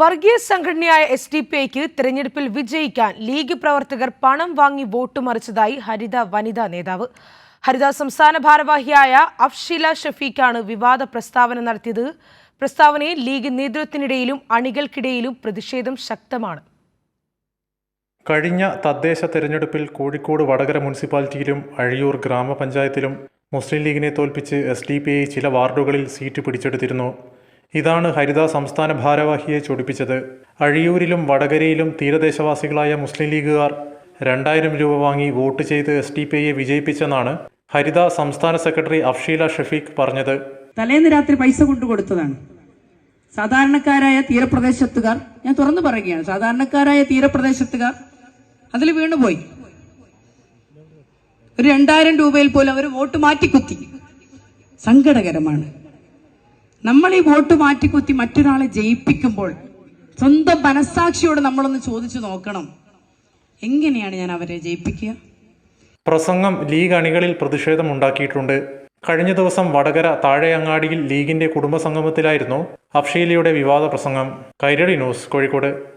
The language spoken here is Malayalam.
വർഗീയ സംഘടനയായ എസ് ഡി പി ഐക്ക് തെരഞ്ഞെടുപ്പിൽ വിജയിക്കാൻ ലീഗ് പ്രവർത്തകർ പണം വാങ്ങി വോട്ട് മറിച്ചതായി ഹരിത വനിതാ നേതാവ്. ഹരിത സംസ്ഥാന ഭാരവാഹിയായ അഫ്ഷീല ഷഫീഖാണ് വിവാദ പ്രസ്താവന നടത്തിയത്. പ്രസ്താവനയിൽ ലീഗ് നേതൃത്വത്തിനിടയിലും അണികൾക്കിടയിലും പ്രതിഷേധം ശക്തമാണ്. കഴിഞ്ഞ തദ്ദേശ തെരഞ്ഞെടുപ്പിൽ കോഴിക്കോട് വടകര മുനിസിപ്പാലിറ്റിയിലും അഴിയൂർ ഗ്രാമപഞ്ചായത്തിലും മുസ്ലിം ലീഗിനെ തോൽപ്പിച്ച് എസ് ചില വാർഡുകളിൽ സീറ്റ് പിടിച്ചെടുത്തിരുന്നു. ഇതാണ് ഹരിത സംസ്ഥാന ഭാരവാഹിയെ ചൊടിപ്പിച്ചത്. അഴിയൂരിലും വടകരയിലും തീരദേശവാസികളായ മുസ്ലിം ലീഗുകാർ രണ്ടായിരം രൂപ വാങ്ങി വോട്ട് ചെയ്ത് എസ് ഡി പി ഐയെ വിജയിപ്പിച്ചെന്നാണ് ഹരിത സംസ്ഥാന സെക്രട്ടറി അഫ്ഷീല ഷഫീഖ് പറഞ്ഞത്. തലേന്ന് രാത്രി പൈസ കൊണ്ടു കൊടുത്തതാണ്. സാധാരണക്കാരായ തീരപ്രദേശത്തുകാർ ഞാൻ തുറന്നു പറയുകയാണ് സാധാരണക്കാരായ തീരപ്രദേശത്തുകാർ അതിൽ വീണുപോയി. ഒരു രണ്ടായിരം രൂപയിൽ പോലും അവർ വോട്ട് മാറ്റിക്കുത്തി. സങ്കടകരമാണ്. നമ്മൾ ഈ വോട്ട് മാറ്റിക്കുത്തി മറ്റൊരാളെ ജയിപ്പിക്കുമ്പോൾ സ്വന്തം മനസ്സാക്ഷിയോട് നമ്മളൊന്ന് ചോദിച്ചു നോക്കണം. എങ്ങനെയാണ് ഞാൻ അവരെ ജയിപ്പിക്കുക? പ്രസംഗം ലീഗ് അണികളിൽ പ്രതിഷേധമുണ്ടാക്കിയിട്ടുണ്ട് കഴിഞ്ഞ ദിവസം വടകര താഴെയങ്ങാടിയിൽ ലീഗിന്റെ കുടുംബസംഗമത്തിലായിരുന്നു അഫ്ഷീലിയുടെ വിവാദ പ്രസംഗം. കൈരടി ന്യൂസ് കോഴിക്കോട്.